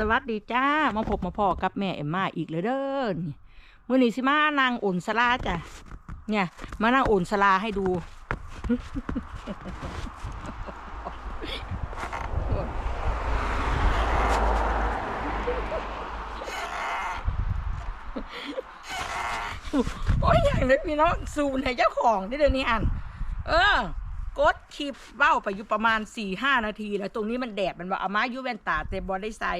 สวัสดีจ้า มาพบมาพอกับแม่เอ็มมาอีกเลยเด้อนี่มื่อนี้สิมานางอุ่นสลาจ้ะ เนี่ย มานั่งอุ่นสลาให้ดู โอ้ยอย่างนี้พี่น้องสูนให้เจ้าของได้เดี๋ยวนี้อัน เออ กดคลิปเบ้าไปอยู่ประมาณสี่ห้านาทีแล้วตรงนี้มันแดดมันบอกเอามายุแวนตาแต่บอได้ใส่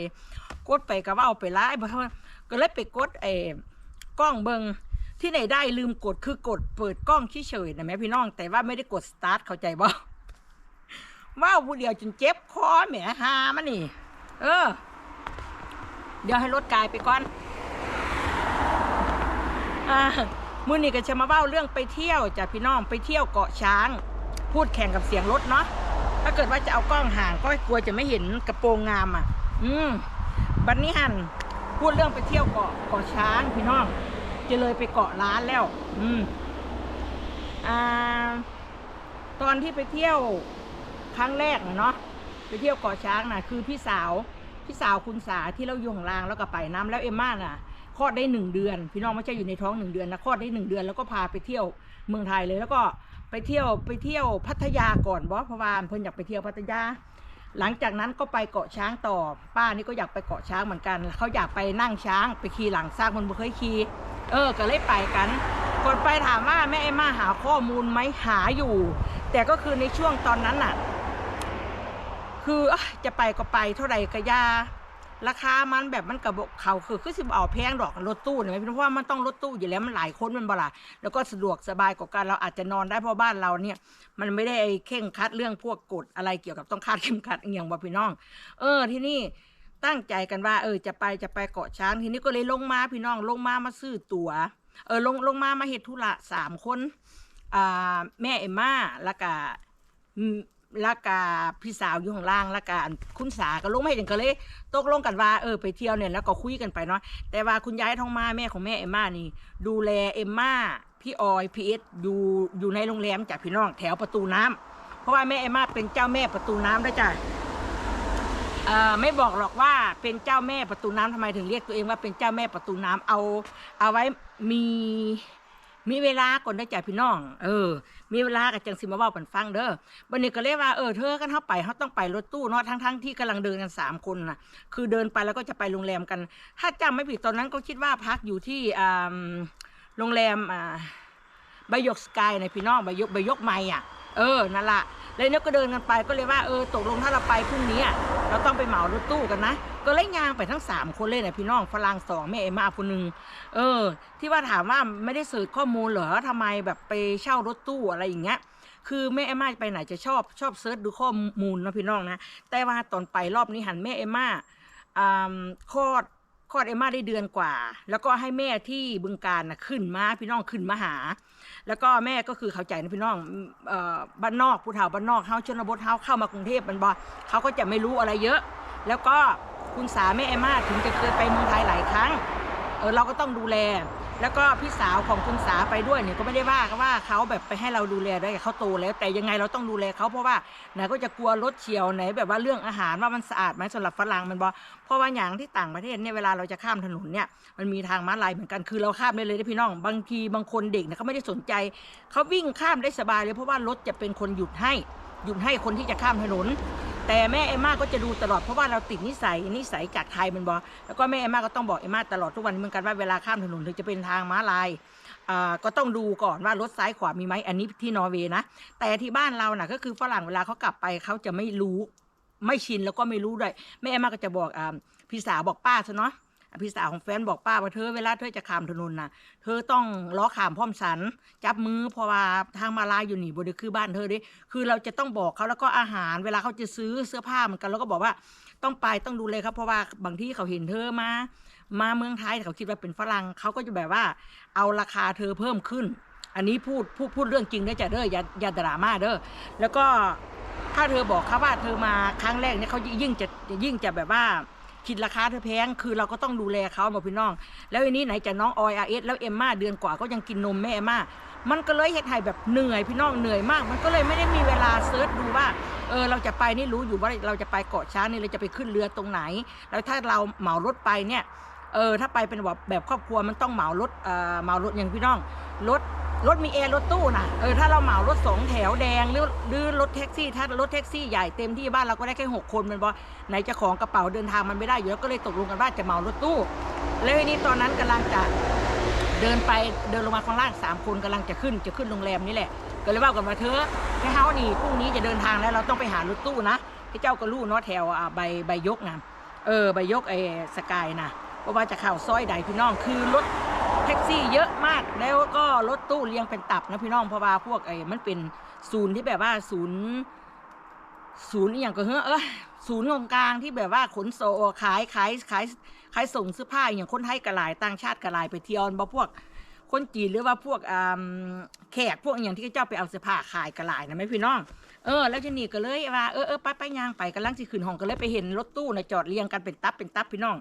กดไปก็เบ้าไปไล่เพราะว่าก็เลยไปกดเออกล้องเบิงที่ไหนได้ลืมกดคือกดเปิดกล้องเฉยๆนะแม่พี่น้อง แต่ว่าไม่ได้กดสตาร์ทเข้าใจบ่ว้าวผู้เดียวจนเจ็บคอแหมหามันนี่ เออ เดี๋ยวให้รถกายไปก่อนอ่ามือนี้ก็จะมาเล่าเรื่องไปเที่ยวจากพี่น้องไปเที่ยวเกาะช้าง พูดแข่งกับเสียงรถเนาะถ้าเกิดว่าจะเอากล้องห่างก็กลัวจะไม่เห็นกระโปรงงามอะ อืมบันนี้หันพูดเรื่องไปเที่ยวเกาะเกาะช้างพี่น้องจะเลยไปเกาะล้านแล้ว อืมอ่า ตอนที่ไปเที่ยวครั้งแรกเนาะไปเที่ยวเกาะช้างน่ะคือพี่สาวพี่สาวคุณสาที่เราอยู่ข้างลางแล้วก็ไปน้ำแล้วเอมม่าน่ะคลอดได้หนึ่งเดือน พี่น้องไม่ใช่อยู่ในท้องหนึ่งเดือนนะคลอดได้หนึ่งเดือนแล้วก็พาไปเที่ยวเมืองไทยเลยแล้วก็ ไปเที่ยวไปเที่ยวพัทยาก่อนบอสพราะว่าเพิ่นอยากไปเที่ยวพัทยา หลังจากนั้นก็ไปเกาะช้างต่อ ป้านี่ก็อยากไปเกาะช้างเหมือนกัน เขาอยากไปนั่งช้าง ไปขี่หลังสร้างคนบ่เคยขี่เออ ก็เลยไปกันก่อนไปถามว่าแม่เอมมาหาข้อมูลไหมหาอยู่ แต่ก็คือในช่วงตอนนั้นน่ะ คืออจะไปก็ไปเท่าไหร่ก็ยา ราคามันแบบมันกับอกเขาคือคือสิบเอาแพงดอกรถตู้เนี่ยเพราะว่ามันต้องรถตู้อยู่แล้วมันหลายคนมันบ่ล่ะแล้วก็สะดวกสบายกว่ากันเราอาจจะนอนได้เพราะบ้านเราเนี่ย มันไม่ได้ไอ้เข่งคัดเรื่องพวกกฎอะไรเกี่ยวกับต้องคาดเข็มขัดอย่างบ่พี่น้อง เออที่นี่ตั้งใจกันว่า เออจะไปจะไปเกาะช้างทีนี้ก็เลยลงมาพี่น้องลงมามาซื้อตั๋วเออลงลงมามาเฮ็ดธุระสามคนอ่าแม่เอมม่าแล้วก็ ล้วก็พี่สาวอยู่ข้างล่างแล้วก็อันคุณสาก็ลงไมาเฮ็ดหยังก็เลยตกลงกันว่าเออไปเที่ยวเนี่ยแล้วก็คุยกันไปเนาะแต่ว่าคุณยายทองมาแม่ของแม่เอ็มม่านี่ ดูแลเอ็มม่าพี่ออยพีเอสอยู่อยู่ในโรงแรมจากพี่น้องแถวประตูน้ำเพราะว่าแม่เอ็มม่าเป็นเจ้าแม่ประตูน้ำด้วยจ้ะเอ่อไม่บอกหรอกว่าเป็นเจ้าแม่ประตูน้ำทำไมถึงเรียกตัวเองว่าเป็นเจ้าแม่ประตูน้ำเอา เอาไว้มีมีเวลาก่อนได้อจ้ะพี่น้อง เออ มีเวลากับจังสิมาเว้าปันฟังเด้อบันนี้ก็เลยว่าเออเธอกันเข้าไปเขาต้องไปรถตู้เนาะทั้งทั้งที่กำลังเดินกันสามคนน่ะ คือเดินไปแล้วก็จะไปโรงแรมกัน ถ้าจำไม่ผิดตอนนั้นก็คิดว่าพักอยู่ที่อ่าโรงแรมอ่าใบหยกสกายในพี่น้องใบยกใบยกไม้อะ เออนั่นละ แล้วเนี่ยก็เดินกันไปก็เลยว่าเออตกลงถ้าเราไปพรุ่งนี้อะเราต้องไปเหมารถตู้กันนะ ก็เลยยางไปทั้งสามคนเลยนะพี่น้องฝรั่งสองแม่เอมาคนหนึ่งเออ ที่ว่าถามว่าไม่ได้สืบข้อมูลเหรอทำไมแบบไปเช่ารถตู้อะไรอย่างเงี้ยคือแม่เอมมาไปไหนจะชอบชอบเซิร์ชดูข้อมูลนะพี่น้องนะแต่ว่าตอนไปรอบนี้หันแม่เอมมาอ่าคลอด คลอดเอมมาได้เดือนกว่า แล้วก็ให้แม่ที่บึงการนะขึ้นมาพี่น้องขึ้นมาหา แล้วก็แม่ก็คือเข้าใจนะพี่น้องออบ้านนอกผู้เฒ่าบ้านนอกเฮาชนบทเฮาเข้ามากรุงเทพมันบอเขาก็จะไม่รู้อะไรเยอะ แล้วก็คุณสาแม่เอมมาถึงจะเคยไปเมืองไทยหลายครั้งเออเราก็ต้องดูแล แล้วก็พี่สาวของคุณสาไปด้วยเนี่ยก็ไม่ได้ว่าว่าเขาแบบไปให้เราดูแลได้เขาโตแล้ว แต่ยังไงเราต้องดูแลเขาเพราะว่าไหนก็จะกลัวรถเฉียวไหนแบบว่าเรื่องอาหารว่ามันสะอาดไหมสำหรับฝรั่งมันบอกเพราะว่าอย่างที่ต่างประเทศเนี่ยเวลาเราจะข้ามถนนเนี่ยมันมีทางม้าลายเหมือนกันคือเราข้ามได้เลยนะพี่น้อง บางทีบางคนเด็กเนี่ยเขาไม่ได้สนใจเขาวิ่งข้ามได้สบายเลยเพราะว่ารถจะเป็นคนหยุดให้หยุดให้คนที่จะข้ามถนน แต่แม่เอมม่าก็จะดูตลอดเพราะว่าเราติดนิสัยนิสัยจากไทยมันบอกแล้วก็แม่เอมม่าก็ต้องบอกเอมม่าตลอดทุกวันเหมือนกันว่าเวลาข้ามถนนถึงจะเป็นทางม้าลายอ่าก็ต้องดูก่อนว่ารถซ้ายขวามีไหมอันนี้ที่นอร์เวย์นะแต่ที่บ้านเราน่ะก็คือฝรั่งเวลาเขากลับไปเขาจะไม่รู้ไม่ชินแล้วก็ไม่รู้ด้วยแม่เอมม่าก็จะบอกอ่าพี่สาวบอกป้าซะเนาะ พี่สาวของแฟนบอกป้าว่าเธอเวลาเธอจะข้ามถนนน่ะเธอต้องล้อขามพร้อมสัน จับมือเพราะว่าทางมาลายอยู่นี่บริคือบ้านเธอเด้คือเราจะต้องบอกเขาแล้วก็อาหาร เวลาเขาจะซื้อเสื้อผ้าเหมือนกันแล้วก็บอกว่าต้องไปต้องดูเลยครับ เพราะว่าบางที่เขาเห็นเธอมา มาเมืองไทยเขาคิดว่าเป็นฝรั่งเขาก็จะแบบว่า เอาราคาเธอเพิ่มขึ้น อันนี้พูดพูดพูดเรื่องจริงเด้อจ้ะเด้ออย่าอย่าดราม่าเด้อแล้วก็ถ้าเธอบอกเขาว่าเธอมาครั้งแรกเนี่ยเขายิ่งจะยิ่งจะแบบว่า คิดราคาเธอแพงคือเราก็ต้องดูแลเขาบอกพี่น้อง แล้วอันนี้ไหนจะน้องออยอาเอสแล้วเอ็มมาเดือนกว่าก็ยังกินนมแม่เอ็มมามันก็เลยเฮ็ดให้แบบเหนื่อยพี่น้องเหนื่อยมาก มันก็เลยไม่ได้มีเวลาเซิร์ชดูว่าเออเราจะไปนี่รู้อยู่ว่าเราจะไปเกาะช้างนี่เราจะไปขึ้นเรือตรงไหน แล้วถ้าเราเหมารถไปเนี่ย เออถ้าไปเป็นแบบแบบครอบครัวมันต้องเหมารถเอ่อเหมารถอย่างพี่น้องรถรถมีแอร์รถตู้นะเออถ้าเราเหมารถสองแถวแดงหรือหรือรถแท็กซี่ ถ้ารถแท็กซี่ใหญ่เต็มที่บ้านเราก็ได้แค่หกคนมันบอไหนจะของกระเป๋าเดินทางมันไม่ได้อยู่แล้วก็เลยตกลงกันว่าจะเหมารถตู้ แล้วทีนี้ตอนนั้นกำลังจะเดินไปเดินลงมาข้างล่างสามคนกำลังจะขึ้นจะขึ้นโรงแรมนี่แหละ ก็เลยว่ากันมาเธอแค่เฮานี่พรุ่งนี้จะเดินทางแล้วเราต้องไปหารถตู้นะที่เจ้าก็รู้เนาะแถวใบใบยกนะเออใบยกไอ้สกายนะ เพราะว่าจะเข้าซอยใดพี่น้องคือรถแท็กซี่เยอะมากแล้วก็รถตู้เรียงเป็นตับนะพี่น้องเพราะว่าพวกไอ้มันเป็นศูนย์ที่แบบว่าศูนย์ศูนย์อย่างก็เฮ้อเออศูนย์ของกลางที่แบบว่าขนส่งขายขายขายขายส่งเสื้อผ้าอย่างคนไทยกระลายต่างชาติกระลายไปเที่ยวบ่พวกคนจีนหรือว่าพวกแขกพวกอย่างที่เขาเจ้าไปเอาเสื้อผ้าขายกระลายนะไหมพี่น้อง เออ แล้วทีนี้ก็เลยว่าเออเออไปไปย่างไปกำลังสิขึ้นห้องก็เลยไปเห็นรถตู้นะจอดเรียงกันเป็นตับเป็นตับพี่น้อง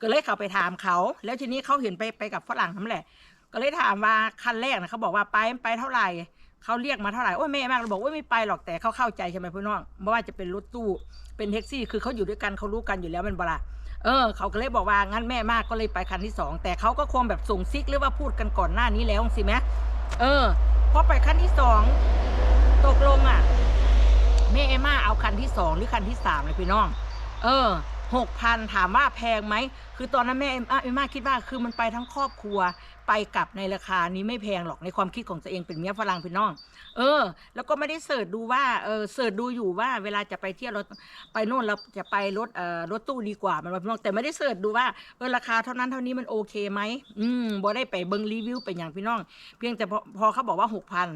ก็เลยเข้าไปถามเขา แล้วทีนี้เขาเห็นไปไปกับฝรั่งนั่นแหละ ก็เลยถามว่าคันแรกนะเขาบอกว่าไปไปเท่าไหร่เขาเรียกมาเท่าไหร่โอ้ยแม่มากเราบอกว่าไม่ไปหรอกแต่เขาเข้าใจใช่ไหมพี่น้องไม่ว่าจะเป็นรถตู้เป็นแท็กซี่ คือเขาอยู่ด้วยกันเขารู้กันอยู่แล้วเป็นเวลาเออเขาก็เลยบอกว่างั้นแม่มากก็เลยไปคันที่สองแต่เขาก็คงแบบส่งซิกหรือว่าพูดกันก่อนหน้านี้แล้วสิไหมเออพอไปคันที่สองตกลงอะ แม่เอมมาเอาคันที่สองหรือคันที่สามเลยพี่น้อง เออหกพันถามว่าแพงไหม คือตอนนั้นแม่เอ็มอะเอ็มมาคิดว่าคือมันไปทั้งครอบครัวไปกลับในราคานี้ไม่แพงหรอกในความคิดของตัวเองเป็นเมียฝรั่งพี่น้อง เออ แล้วก็ไม่ได้เสิร์ชดูว่าเออเสิร์ชดูอยู่ว่าเวลาจะไปเที่ยวรถไปโน่นเราจะไปรถเอ่อรถตู้ดีกว่ามันพี่น้องแต่ไม่ได้เสิร์ชดูว่าเออราคาเท่านั้นเท่านี้มันโอเคไหมอืมบ่ได้ไปเบิ่งรีวิวเป็นอย่างพี่น้อง เพียงแต่พอพอเขาบอกว่าหกพัน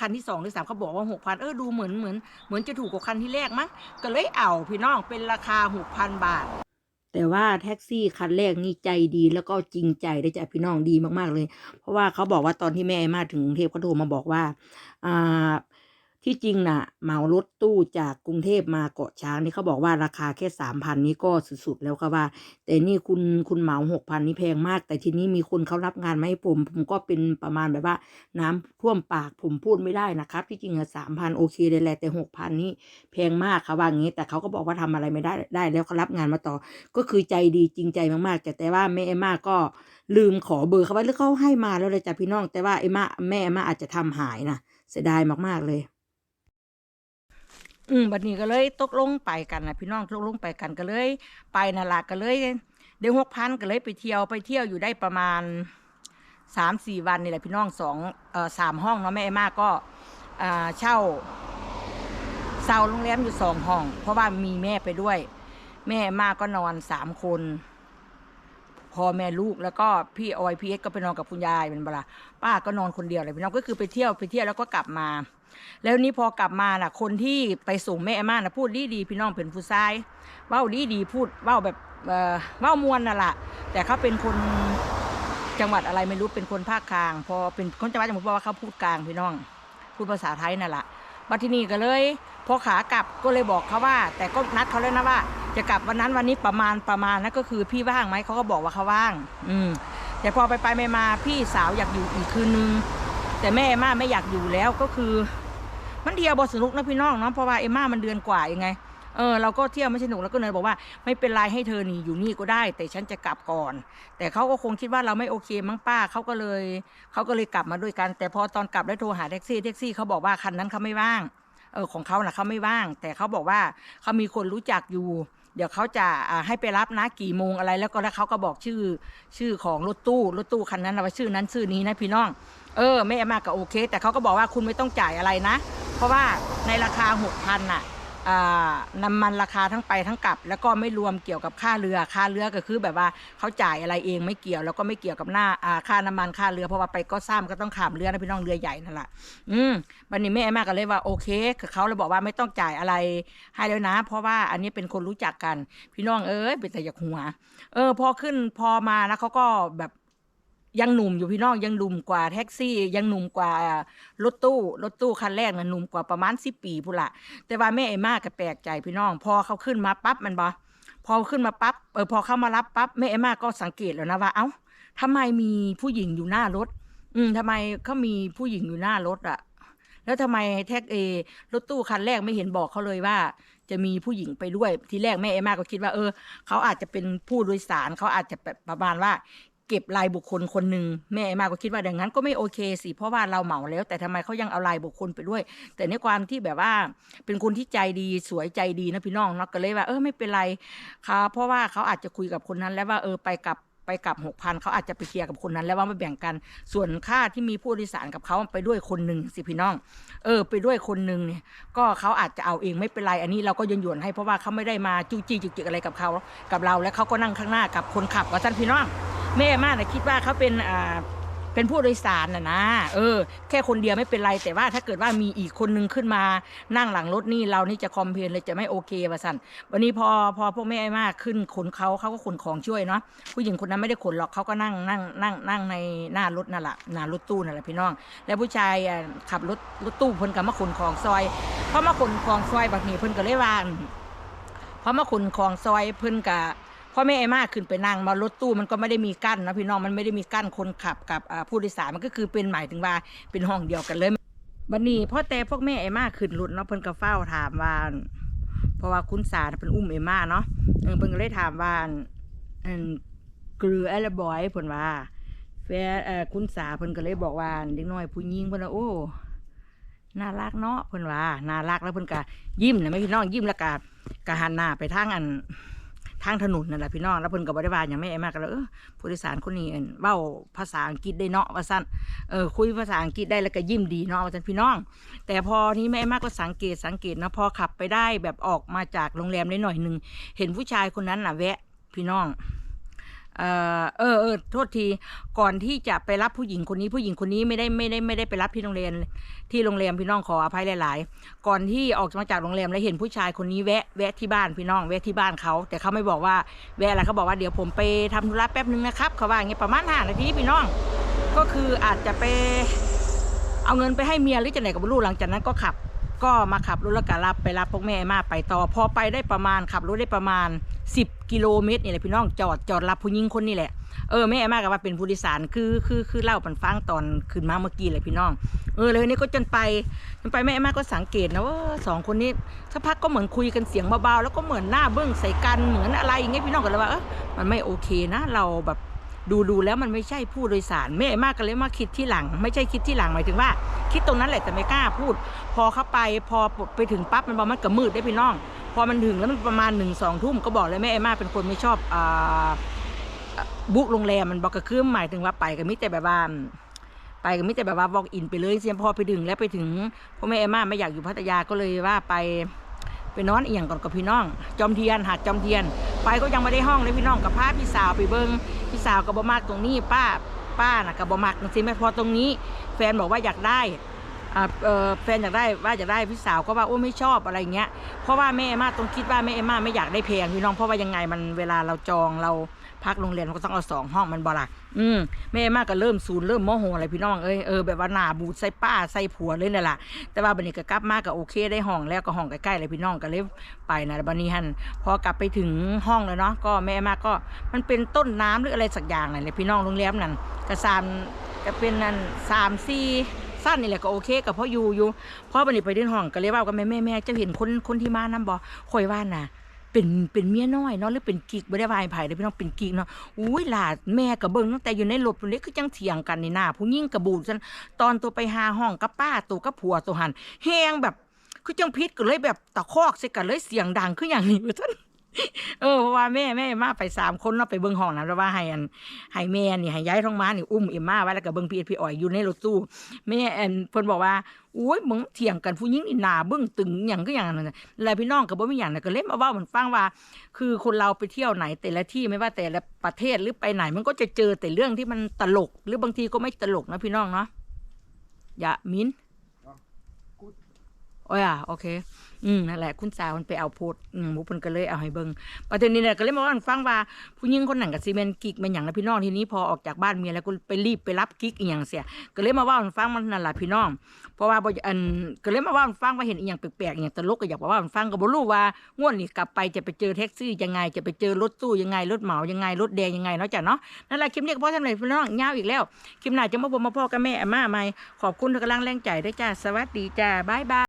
คันที่สองหรือสามเขาบอกว่าหกพันเออดูเหมือนเหมือนเหมือนจะถูกกว่าคันที่แรกมั้งก็เลยเอาพี่น้องเป็นราคาหกพันบาท แต่ว่าแท็กซี่คันแรกนี่ใจดีแล้วก็จริงใจได้จากพี่น้องดีมากๆเลย เพราะว่าเขาบอกว่าตอนที่แม่มาถึงกรุงเทพเขาโทรมาบอกว่าอ่า ที่จริงน่ะเหมารถตู้จากกรุงเทพมาเกาะช้างนี่เขาบอกว่าราคาแค่สามพันนี้ก็สุดๆแล้วค่ะว่า แต่นี่คุณคุณเหมาหกพันนี่แพงมาก แต่ทีนี้มีคนเขารับงานมาให้ผม ผมก็เป็นประมาณแบบว่า น้ำท่วมปากผมพูดไม่ได้นะครับ ที่จริงอะสามพันโอเคเลยแหละแต่หกพันนี่แพงมากค่ะว่างี้ แต่เขาก็บอกว่าทำอะไรไม่ได้ได้ แล้วเขารับงานมาต่อ ก็คือใจดีจริงใจมากๆแต่แต่ว่าแม่เอมมาก็ลืมขอเบอร์เขาไว้แล้วเขาให้มาแล้วเลยจ้ะพี่น้อง แต่ว่าเอมมาแม่เอมมาอาจจะทำหายนะเสียดายมากๆเลย อืมบัดนี้ก็เลยตกลงไปกันนะพี่น้องตกลงไปกันก็เลย ไปนั่นละก็เลยเดี๋ยวหกพันก็เลยไปเที่ยวไปเที่ยวอยู่ได้ประมาณสามสี่วันนี่แหละพี่น้องสองเอ่อสามห้องเนาะแม่เอมมาก็อ่าเช่าเช่าโรงแรมอยู่สองห้อง เพราะว่ามีแม่ไปด้วย แม่มาก็นอนสามคนพ่อแม่ลูกแล้วก็พี่ออยพีเอสก็ไปนอนกับคุณยายเป็นเวลาป้าก็นอนคนเดียวเลยพี่น้องก็คือไปเที่ยวไปเที่ยวแล้วก็กลับมา แล้วนี้พอกลับมาน่ะ คนที่ไปส่งแม่เอมมาน่ะพูดดีดีพี่น้องเป็นผู้ชายเว้าดีดีพูดเว้าแบบเว้ามวนน่ะละแต่เขาเป็นคนจังหวัดอะไรไม่รู้เป็นคนภาคกลาง พอเป็นคนจังหวัดจังหวัดเพราะว่าเขาพูดกลางพี่น้อง พูดภาษาไทยนั่นแหละบัดทีนี้ก็เลยพอขากลับก็เลยบอกเขาว่า แต่ก็นัดเขาแล้วนะว่า จะกลับวันนั้นวันนี้ประมาณประมาณนั้นก็คือพี่ว่างไหมเขาก็บอกว่าเขาว่าง อืมแต่พอไปไปๆมาพี่สาวอยากอยู่อีกคืนนึงแต่แม่เอมม่าไม่อยากอยู่แล้วก็คือ มันเที่ยวบสนุกนะพี่น้องเนาะเพราะว่าเอมม่ามันเดือนกว่ายังไงเออเราก็เที่ยวไม่สนุกแล้วก็เนยบอกว่า ไม่เป็นไรให้เธอนี่อยู่นี่ก็ได้ แต่ฉันจะกลับก่อน แต่เขาก็คงคิดว่าเราไม่โอเคมั้งป้าเขาก็เลยเขาก็เลยกลับมาด้วยกัน แต่พอตอนกลับได้โทรหาแท็กซี่แท็กซี่เขาบอกว่าคันนั้นเขาไม่ว่างเออของเขาน่ะเขาไม่ว่าง แต่เขาบอกว่าเขามีคนรู้จักอยู่ เดี๋ยวเขาจะให้ไปรับนะกี่โมงอะไร แล้วก็แล้วเขาก็บอกชื่อชื่อของรถตู้รถตู้คันนั้นว่าชื่อนั้นชื่อนี้นะพี่น้อง เออแม่มากก็โอเค แต่เขาก็บอกว่าคุณไม่ต้องจ่ายอะไรนะ เพราะว่าในราคาหกพันน่ะน้ำมันราคาทั้งไปทั้งกลับ แล้วก็ไม่รวมเกี่ยวกับค่าเรือค่าเรือก็คือแบบว่าเขาจ่ายอะไรเองไม่เกี่ยว แล้วก็ไม่เกี่ยวกับหน้าอ่าค่าน้ำมันค่าเรือเพราะว่าไปก็ซ้ำก็ต้องขามเรือนะพี่น้องเรือใหญ่นั่นแหละอืมวันนี้แม่มากก็เลยว่าโอเคเขาเลยบอกว่าไม่ต้องจ่ายอะไรให้แล้วนะ เพราะว่าอันนี้เป็นคนรู้จักกัน พี่น้องเอ้ยเป็นแต่อยากหัว เออ พอขึ้นพอมานะเขาก็แบบ ยังหนุ่มอยู่พี่น้องยังหนุ่มกว่าแท็กซี่ ยังหนุ่มกว่ารถตู้รถตู้คันแรกนะหนุ่มกว่าประมาณสิปีพุ่นละแต่ว่าแม่ไอ้มากก็แปลกใจพี่น้อง พอเขาขึ้นมาปั๊บมันบอพอขึ้นมาปั๊บเออพอเข้ามารับปั๊บแม่เอมมาก็สังเกตแล้วนะว่า เอ้าทำไมมีผู้หญิงอยู่หน้ารถ อืมทำไมเขามีผู้หญิงอยู่หน้ารถอะแล้วทำไมแท็กเอรถตู้คันแรกไม่เห็นบอกเขาเลยว่า จะมีผู้หญิงไปด้วยทีแรกแม่เอมมาก็คิดว่า เออเขาอาจจะเป็นผู้โดยสารเขาอาจจะแบบประมาณว่า เก็บลายบุคคลคนหนึ่งแม่มาก็คิดว่าอย่างนั้นก็ไม่โอเคสิเพราะว่าเราเหมาแล้ว แต่ทำไมเขายังเอาลายบุคคลไปด้วย แต่ในความที่แบบว่า เป็นคนที่ใจดีสวยใจดีนะพี่น้องเนาะก็เลยว่าเออไม่เป็นไรค่ะเพราะว่าเขาอาจจะคุยกับคนนั้นแล้วว่าเออไปกับไปกับหกพันเขาอาจจะไปเคลียร์กับคนนั้น แล้วว่าไม่แบ่งกันส่วนค่าที่มีผู้โดยสารกับเขาไปด้วยคนหนึ่งสิพี่น้อง เออ ไปด้วยคนหนึ่งเนี่ย ก็เขาอาจจะเอาเองไม่เป็นไรอันนี้เราก็ยนหยวนให้เพราะว่าเขาไม่ได้มาจู้จี้จุกจิกอะไรกับเขากับเรา แล้วเขาก็นั่งข้างหน้ากับคนขับว่าท่านพี่น้อง แม่มากนะคิดว่าเขาเป็นอ่าเป็นผู้โดยสารนะนะ เออ แค่คนเดียวไม่เป็นไร แต่ว่าถ้าเกิดว่ามีอีกคนนึงขึ้นมานั่งหลังรถนี่เรานี่จะคอมเพลนเลยจะไม่โอเคว่าสันวันนี้พอพอพวกแม่มากขึ้นขนเขาเขาก็ขนของช่วยเนาะผู้หญิงคนนั้นไม่ได้ขนหรอกเขาก็นั่งนั่งนั่งนั่งในหน้ารถนั่นแหละหน้ารถตู้นั่นแหละพี่น้อง แล้วผู้ชายอะขับรถรถตู้เพิ่นก็มาขนของซอยพอมาขนของซอยแบบนี้เพิ่นก็เลยว่าพอมาขนของซอยเพิ่นกะ พ่อแม่ไอ้มากขึ้นไปนั่งมารถตู้มันก็ไม่ได้มีกั้นนะพี่น้องมันไม่ได้มีกั้นคนขับกับผู้โดยสารมันก็คือเป็นหมายถึงว่าเป็นห้องเดียวกันเลยบันนี้พ่อแต่พวกแม่ไอ้มากขึ้นรถเนาะเพิ่นก็เฝ้าถามว่าเพราะว่าคุณสาน่ะเป็นอุ้มไอ้มากเนาะเออเพิ่นก็เลยถามว่านเกลืออะไรบอยเพิ่นว่าแฟนคุณสาเพิ่นก็เลยบอกว่าเด็กน้อยผู้หญิงเพิ่นว่าโอ้น่ารักเนาะเพิ่นว่าน่ารักแล้วเพิ่นก็ยิ้มนะไม่พี่น้องยิ้มแล้วก็ก็หันหน้าไปทางอัน ทางถนนนั่นแหละพี่น้องแล้วเพิ่นก็บ่ได้ว่าลยังไม่ไอ้มากเลยเออผู้โดยสารคนนี้อั่นเว้าภาษาอังกฤษได้เนาะว่าซั่นเออคุยภาษาอังกฤษได้แล้วก็ยิ้มดีเนาะว่าซั่นพี่น้อง แต่พอนี้แม่ไอ้มากก็สังเกตสังเกตนะพอขับไปได้แบบออกมาจากโรงแรมได้หน่อยหนึ่งเห็นผู้ชายคนนั้นน่ะแวะพี่น้อง เออเออโทษทีก่อนที่จะไปรับผู้หญิงคนนี้ผู้หญิงคนนี้ไม่ได้ไม่ได้ไม่ได้ไปรับที่โรงเรียนที่โรงแรมพี่น้องขออภัยหลาย ๆ ก่อนที่ออกมาจากโรงแรมแล้วเห็นผู้ชายคนนี้แวะแวะที่บ้านพี่น้องแวะที่บ้านเขาแต่เขาไม่บอกว่าแวะอะไรเขาบอกว่าเดี๋ยวผมไปทำธุระแป๊บนึงนะครับเขาว่าอย่างเงี้ยประมาณห้านาทีพี่น้อง ก็คืออาจจะไปเอาเงินไปให้เมียหรือจะไหนกับลูกหลังจากนั้นก็ขับ ก็มาขับรถแล้วก็รับไปรับพวกแม่มาไปต่อพอไปได้ประมาณขับรถได้ประมาณ 10กิโลเมตรนี่แหละพี่น้องจอดจอดรับผู้หญิงคนนี้แหละเออแม่มากับว่าเป็นผู้โดยสารคือคือคือเล่าปันฟังตอนขึ้นมาเมื่อกี้เลยพี่น้อง เออเลยนี่ก็จนไปจนไปแม่มาก็สังเกตนะว่าสองคนนี้สักพักก็เหมือนคุยกันเสียงเบาๆแล้วก็เหมือนหน้าเบื้องใส่กันเหมือนอะไรอย่างเงี้ยพี่น้องก็เลยว่าเออมันไม่โอเคนะ เราแบบ ดูดูแล้วมันไม่ใช่ผู้โดยสารแม่มากก็เลยมาคิดที่หลัง ไม่ใช่คิดที่หลังหมายถึงว่า คิดตรงนั้นแหละแต่ไม่กล้าพูด พอเข้าไปพอไปถึงปั๊บมันบอกมันก็มืดได้พี่น้อง พอมันถึงแล้วมันประมาณหนึ่งสองทุ่มก็บอกเลยแม่เอมมาเป็นคนไม่ชอบอ่าบุกโรงแรมมันบอกก็คือหมายถึงว่าไปก็มิแต่แบบว่าไปก็มิแต่แบบว่าบอกอินไปเลยเสียพอไปถึงแล้วไปถึงพ่อแม่เอมมาไม่อยากอยู่พัทยาก็เลยว่าไป ไปนอนเอียงก่อนกับพี่น้อง จอมเทียนหาดจอมเทียน ไปก็ยังไม่ได้ห้องเลยพี่น้องกับพาพี่สาวไปเบิงพี่สาวกับบมากตรงนี้ป้าป้านะกับบมากจริงๆไม่พอตรงนี้ แฟนบอกว่าอยากได้แฟนอยากได้ว่าอยากได้พี่สาวก็ว่าโอ้ไม่ชอบอะไรเงี้ยเพราะว่าแม่เอมมาต้องคิดว่าแม่เอมมาไม่อยากได้แพงพี่น้องเพราะว่ายังไงมันเวลาเราจองเรา พักโรงเรียนเราก็ต้องเอาสองห้องมันบ่ละอืมแม่มากก็เริ่มซูนเริ่มโมโหอะไรพี่น้องเอ้ยเออแบบว่าหนาบูดใส่ป้าใส่ผัวเลยนี่แหละแต่ว่าบันนี้ก็กลับมากก็โอเคได้ห้องแล้วก็ห้องใกล้ๆเลยพี่น้องก็เลยไปนะบันนี้ฮันพอกลับไปถึงห้องแล้วเนาะก็แม่มากก็มันเป็นต้นน้ำหรืออะไรสักอย่างนั่นเลยพี่น้องโรงแรมนั่นก็สามก็เป็นนั่นสามสี่สั้นนี่แหละก็โอเคกับพ่ออยู่อยู่พ่อบันนี้ไปที่ห้องก็เลยว่ากับแม่แม่แม่จะเห็นคนคนที่มานํบ่คอยว่าน่ะ เป็นเป็นเมียน้อยเนาะหรือเป็นกิ๊กบ่ได้วายไผเลยพี่น้องเป็นกิ๊กเนาะอุ้ยหลาดแม่กับเบิ่งตั้งแต่อยู่ในรถพุ่นเด้คือจังเถียงกันในหน้าผู้หญิงกระบูดซันตอนตัวไปหาห้องกับป้าตัวกับผัวตัวหันแฮงแบบคือจังพิษก็เลยแบบตะคอกใส่กันเลยเสียงดังคืออย่างนี้ว่าซั่น เออเพราะว่าแม่แม่มาไปสามคนเนาะไปเบิ่งห้องนั้นแล้วว่าให้อันให้แม่นี่ให้ย้ายท้องม้านี่อุ้มเอ็มมาไว้แล้วก็เบิ่งพี่เอ็ดพี่อ้อยอยู่ในรถตู้แม่แอนเพิ่นบอกว่าอุ้ยมึงเถียงกันผู้หญิงนี่หน้าเบิ่งตึงหยังก็อย่างนั้นน่ะแล้วพี่น้องก็บ่มีหยังน่ะก็เล่นมาเว้าเหมือนฟังว่า คือคนเราไปเที่ยวไหน แต่ละที่ไม่ว่าแต่ละประเทศหรือไปไหน มันก็จะเจอแต่เรื่องที่มันตลก หรือบางทีก็ไม่ตลกนะพี่น้องเนาะอย่ามินโอ้ยอะโอเค อืมนั่นแหละคุณสาวมันไปเอาโพดอืมหมูเพิ่นก็เลยเอาให้เบิ่งประเด็นนี้เนี่ยก็เลยมาว่าให้ฟังว่า ผู้หญิงคนนั้นกับซีเมนกิ๊กเป็นหยังนะพี่น้องทีนี้พอออกจากบ้านเมียแล้วก็ไปรีบไปรับกิ๊กอีหยังเสีย ก็เลยมาว่าให้ฟังมันนั่นแหละพี่น้อง เพราะว่าบ่อันก็เลยมาว่าให้ฟังว่าเห็นอีหยังแปลกๆอีหยังตลกก็อยากมาว่าให้ฟังก็บ่รู้ว่างวดนี้กลับไปจะไปเจอแท็กซี่ยังไงจะไปเจอรถตู้ยังไงรถเหมายังไงรถแดงยังไงเนาะจ้ะเนาะนั่นแหละคลิปนี้ก็พอสำหรับพี่น้องยาวอีกแล้วคลิปหน้าจะมาพบมาพ่อกับแม่อาม่าใหม่ขอบคุณทุกกำลังแรงใจด้วยจ้าสวัสดีจ้าบ๊ายบาย